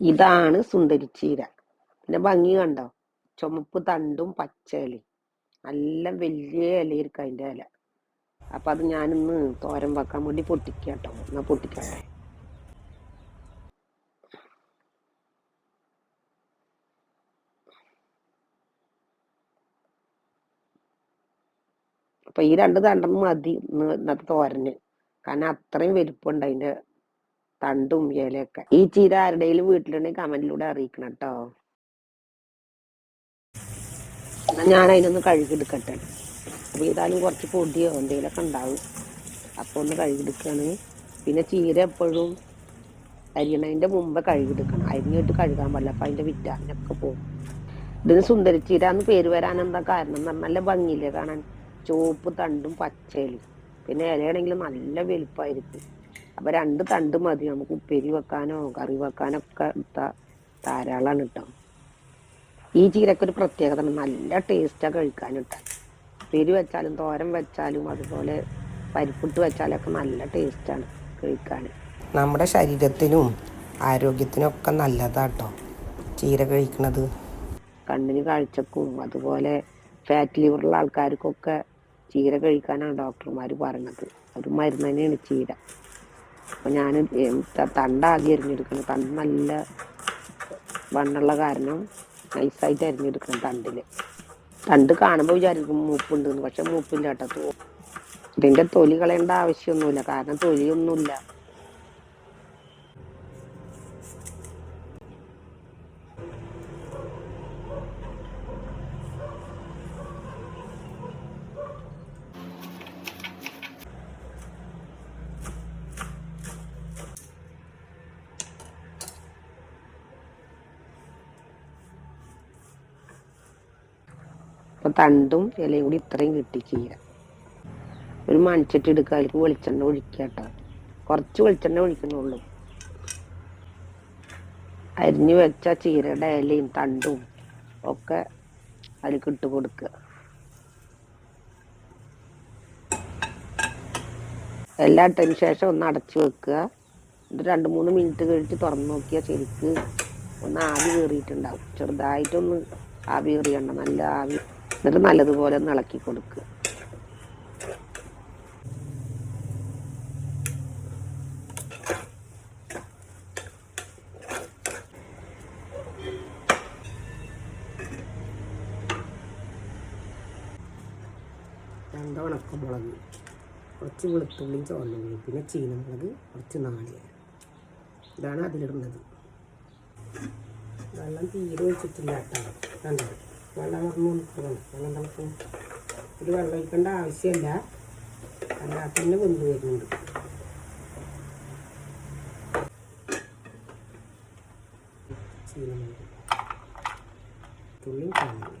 ഇതാണ് സുന്ദരിച്ചീര പിന്നെ ഭംഗി കണ്ടോ? ചുമപ്പ് തണ്ടും പച്ച ഇലയും നല്ല വലിയ ഇലയിരിക്കും അതിന്റെ ഇല. അപ്പൊ അത് ഞാനിന്ന് തോരൻ വെക്കാൻ വേണ്ടി പൊട്ടിക്കട്ടോ. എന്നാ പൊട്ടിക്കട്ടെ. അപ്പൊ ഈ രണ്ട് തണ്ടെന്ന് മതി ഇന്ന് ഇന്നത്തെ തോരന്. കാരണം അത്രയും വലിപ്പമുണ്ട് അതിന്റെ തണ്ടും ഇലയൊക്കെ. ഈ ചീര ആരുടെയും വീട്ടിലുണ്ടെങ്കിൽ കമന്റിലൂടെ അറിയിക്കണം കേട്ടോ ഞാൻ അതിനൊന്ന് കഴുകിയെടുക്കട്ടെ. അപ്പൊ ഏതായാലും കുറച്ച് പൊടിയോ എന്തെങ്കിലുമൊക്കെ ഉണ്ടാവും. അപ്പൊ ഒന്ന് കഴുകിയെടുക്കാണ് പിന്നെ ചീര എപ്പോഴും അരിയണതിന്റെ മുമ്പ് കഴുകിയെടുക്കണം. അരിഞ്ഞിട്ട് കഴുകാൻ പാടില്ല. അപ്പൊ അതിന്റെ വിറ്റാമിനൊക്കെ പോകും. ഇതിന് സുന്ദരിച്ചീര എന്ന് പേര് വരാൻ എന്താ കാരണം നല്ല ഭംഗിയില്ലേ കാണാൻ? ചുവപ്പ് തണ്ടും പച്ചയിലും. പിന്നെ ഇലയാണെങ്കിൽ നല്ല വലുപ്പമായിരിക്കും അപ്പൊ രണ്ട് തണ്ട് മതി. നമുക്ക് ഉപ്പേരി വെക്കാനോ കറി വെക്കാനോ ഒക്കെ ധാരാളമാണ് കേട്ടോ ഈ ചീരക്ക് ഒരു പ്രത്യേകത നല്ല ടേസ്റ്റാ കഴിക്കാൻ കേട്ടോ ഉപ്പേരി വെച്ചാലും തോരൻ വെച്ചാലും അതുപോലെ പരിപ്പിട്ട് വെച്ചാലൊക്കെ നല്ല ടേസ്റ്റാണ് കഴിക്കാൻ നമ്മുടെ ശരീരത്തിനും ആരോഗ്യത്തിനും ഒക്കെ നല്ലതാട്ടോ ചീര കഴിക്കണത്. കണ്ണിന് കാഴ്ചക്കും. അതുപോലെ ഫാറ്റ് ലിവറുള്ള ആൾക്കാർക്കൊക്കെ ചീര കഴിക്കാനാണ് ഡോക്ടർമാർ പറഞ്ഞത്. ഒരു മരുന്ന് തന്നെയാണ് ചീര. അപ്പൊ ഞാൻ തണ്ടാകെ എറിഞ്ഞെടുക്കണം തണ്ട് നല്ല വണ്ണുള്ള കാരണം നൈസായിട്ട് അരിഞ്ഞെടുക്കണം തണ്ടിൽ. തണ്ട് കാണുമ്പോൾ വിചാരിക്കും മൂപ്പുണ്ടെന്ന്. പക്ഷെ മൂപ്പില്ല കേട്ടോ ഇതിന്റെ തൊലി കളയേണ്ട ആവശ്യമൊന്നുമില്ല. കാരണം തൊലിയൊന്നുമില്ല. അപ്പൊ തണ്ടും ഇലയും കൂടി ഇത്രയും കിട്ടി ചീര ഒരു മൺചട്ടി എടുക്കുക അതിലേക്ക് വെളിച്ചെണ്ണ ഒഴിക്കുക കേട്ടോ. കുറച്ച് വെളിച്ചെണ്ണ ഒഴിക്കുന്നുള്ളൂ. അരിഞ്ഞു വെച്ച ചീരയുടെ ഇലയും തണ്ടും ഒക്കെ അതിലേക്ക് ഇട്ട് കൊടുക്കുക എല്ലാം ഇട്ടതിന് ശേഷം ഒന്ന് അടച്ചു വെക്കുക. ഇത് രണ്ട് മൂന്ന് മിനിറ്റ് കഴിച്ച് തുറന്നു നോക്കിയാൽ ശരിക്ക് ഒന്ന് ആവി കയറിയിട്ടുണ്ടാവും. ചെറുതായിട്ടൊന്ന് ആവി കയറിയണ്ട നല്ല ആവി. എന്നിട്ട് നല്ലതുപോലെ ഒന്ന് ഇളക്കി കൊടുക്കുക. രണ്ട് ഉണക്കമുളക് കുറച്ച് വെളുത്തുള്ളിയും ചുവന്നുള്ളിയും പിന്നെ ചീനമുളക് കുറച്ച് നാളികേരം. ഇതാണ് അതിലിടുന്നത്. വെള്ളം തീരെ വെച്ചിട്ടില്ല കേട്ടോ. കണ്ടോ? വെള്ളം പറഞ്ഞു നിൽക്കണം വെള്ളം തിളക്കും ഒരു വെള്ളം ഒഴിക്കേണ്ട ആവശ്യമില്ല. അല്ലാതെ തന്നെ വെന്ത് വരുന്നുണ്ട് ചീനമുളക് തുള്ളിയും ചുവന്നുള്ളി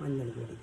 മഞ്ഞൾപ്പൊടി